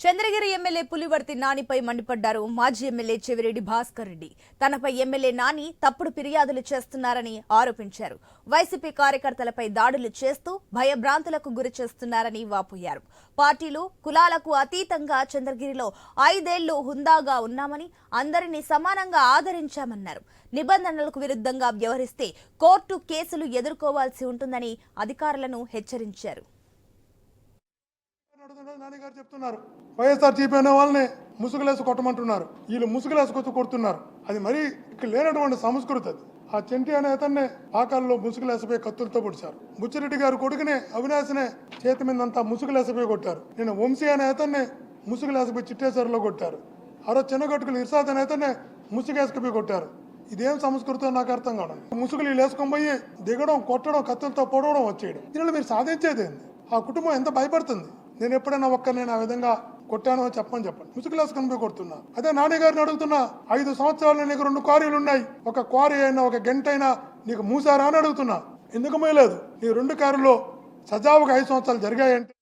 Chandragiri MLA Pulivarthi నానిపై మండిపడ్డారు. మాజీ MLA Chevireddy Bhaskar Reddy. తనపై ఎమ్మెల్యే నాని తప్పుడు ఫిర్యాదులు చేస్తున్నారని ఆరోపించారు. వైసీపీ కార్యకర్తలపై దాడులు చేస్తూ భయభ్రాంతులకు గురి చేస్తున్నారని వాపోయారు. పార్టీలు కులాలకు అతీతంగా చంద్రగిరిలో ఐదేళ్ళు హుందాగా ఉన్నామని అందరినీ సమానంగా ఆదరించామన్నారు. నిబంధనలకు విరుద్ధంగా వ్యవహరిస్తే కోర్టు కేసులు ఎదుర్కోవాల్సి ఉంటుందని అధికారులను హెచ్చరించారు. నాన్నగారు చెప్తున్నారు. వైఎస్ఆర్ చీపీ అనే వాళ్ళని ముసుగులేసి కొట్టమంటున్నారు. వీళ్ళు ముసుగులేసి కొత్త కొడుతున్నారు. అది మరీ ఇక్కడ లేనటువంటి సంస్కృతి అది. ఆ చెంటి అనే అతన్ని పాకాల్లో ముసుగులేసపోయి కత్తులతో పొడిచారు. బుచ్చిరెడ్డి గారు కొడుకునే అవినాశనే చేతి మీద అంతా కొట్టారు. నేను వంశీ అనే అతన్ని ముసుగులేసపోయి చిట్టేశ్వరలో కొట్టారు. ఆరో చిన్నగట్టుకులు చిన్న ఇర్సాద్ అనే అతన్ని ముసుగేసుకుపోయి కొట్టారు. ఇదేం సంస్కృతం నాకు అర్థం కాదు ముసుగులు వీళ్ళు వేసుకొని పోయి దిగడం కొట్టడం కత్తులతో పొడవడం వచ్చేయడం. దీనిలో మీరు సాధించేది ఆ కుటుంబం ఎంత భయపడుతుంది? నేను ఎప్పుడైనా ఒక్కరిని ఆ విధంగా కొట్టానో చెప్పని. చెప్పండి ముసుగులేసుకొని పోయి కొడుతున్నా. అదే నాని గారిని అడుగుతున్నా ఐదు సంవత్సరాలు నీకు రెండు క్వారీలు ఉన్నాయి. ఒక క్వారీ అయినా ఒక గంట అయినా నీకు మూసారా? అని అడుగుతున్నా. ఎందుకు మేలేదు నీ రెండు కారులో సజావుగా ఐదు సంవత్సరాలు జరిగాయంటే